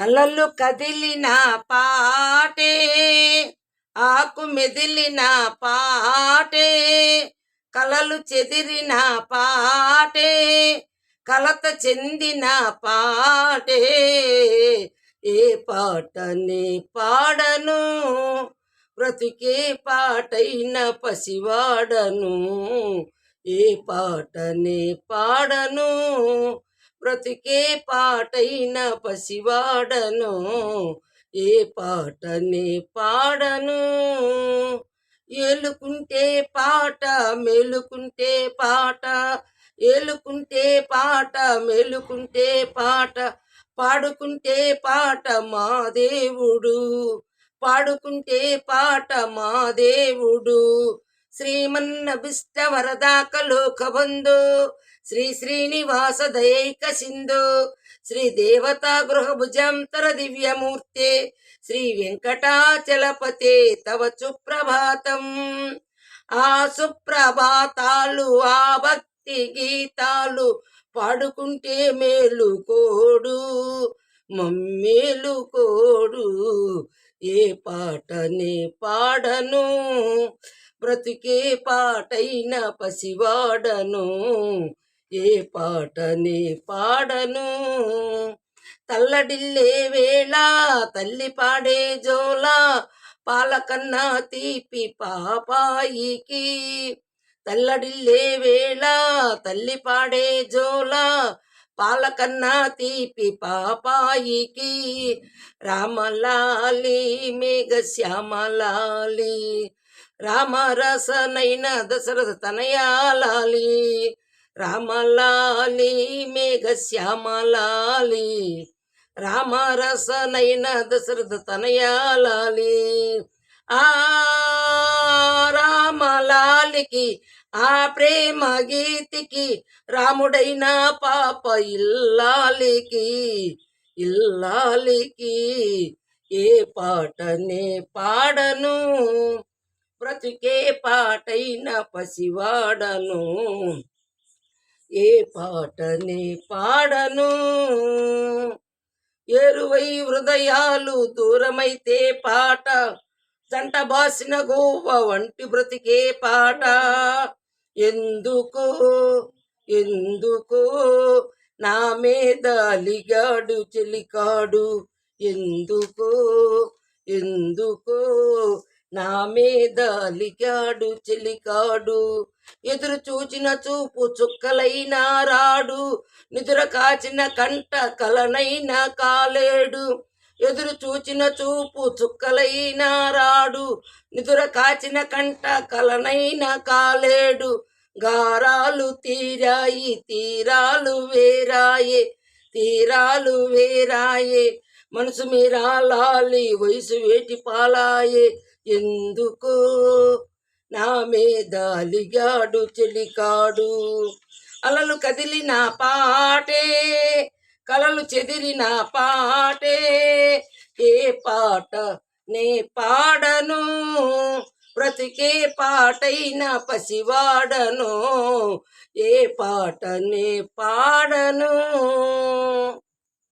అలలు కదిలిన పాటే ఆకు మెదిలిన పాటే కలలు చెదిరిన పాటే కలత చెందిన పాటే. ఏ పాటని పాడను బ్రతికే పాటైన పసివాడను. ఏ పాటని పాడను బ్రతికే పాటైన పసివాడను ఏ పాటనే పాడను? ఏలుకుంటే పాట మేలుకుంటే పాట ఏలుకుంటే పాట మేలుకుంటే పాట పాడుకుంటే పాట మా దేవుడు పాడుకుంటే పాట మా దేవుడు. శ్రీమన్న బిష్ట వరదాక లోకబంధు శ్రీ శ్రీనివాస దయైక సింధు శ్రీ దేవతా గృహ భుజంతర దివ్యమూర్తే శ్రీ వెంకటాచలపతే తవ సుప్రభాతం. ఆ సుప్రభాతాలు ఆ భక్తి గీతాలు పాడుకుంటే మేలు కోడు మమ్మేలు కోడు ఏ పాటనే పాడను బ్రతికే పాటైన పసివాడను. ఏ పాటనే పాడను? తల్లడిల్లే వేళ తల్లి పాడే జోలా పాలకన్నా తీపి పాపాయికి. తల్లడిల్లే వేళ తల్లి పాడే జోలా పాలకన్నా తీపి పాపాయికి. రామలాలి మేఘ శ్యామలాలి రామరసనైన దశరథ తనయాలాలి. రామలాలి మేఘ శ్యామలాలి రామరసనైన దశరథ తనయాలాలి. ఆ రామలాలికి ఆ ప్రేమ గీతికి రాముడైన పాప ఇల్లాలికి ఇల్లాలికి ఏ పాటనే పాడను బ్రతికే పాటైన పసివాడను. ఏ పాటని పాడను? ఎరువై హృదయాలు దూరమైతే పాట జంట బాసిన గోవ వంటి బ్రతికే పాట. ఎందుకో ఎందుకో నా మీద అలిగాడు చెలికాడు. ఎందుకో ఎందుకో నా మీద లికాడు చెలికాడు. ఎదురు చూచిన చూపు చుక్కలైనా రాడు. నిదుర కాచిన కంట కలనైనా కాలేడు. ఎదురు చూచిన చూపు చుక్కలైనా రాడు. నిదుర కాచిన కంట కలనైనా కాలేడు. గారాలు తీరాయి తీరాలు వేరాయే తీరాలు వేరాయే. మనసు మీరాలాలి వయసు వేటి పాలాయే. ఎందుకు? నా మీద అలిగాడు చెలికాడు. అలలు కదిలిన పాటే కలలు చెదిరిన పాటే ఏ పాట నే పాడను? బ్రతికే పాటైన పసివాడను ఏ పాట నే పాడను?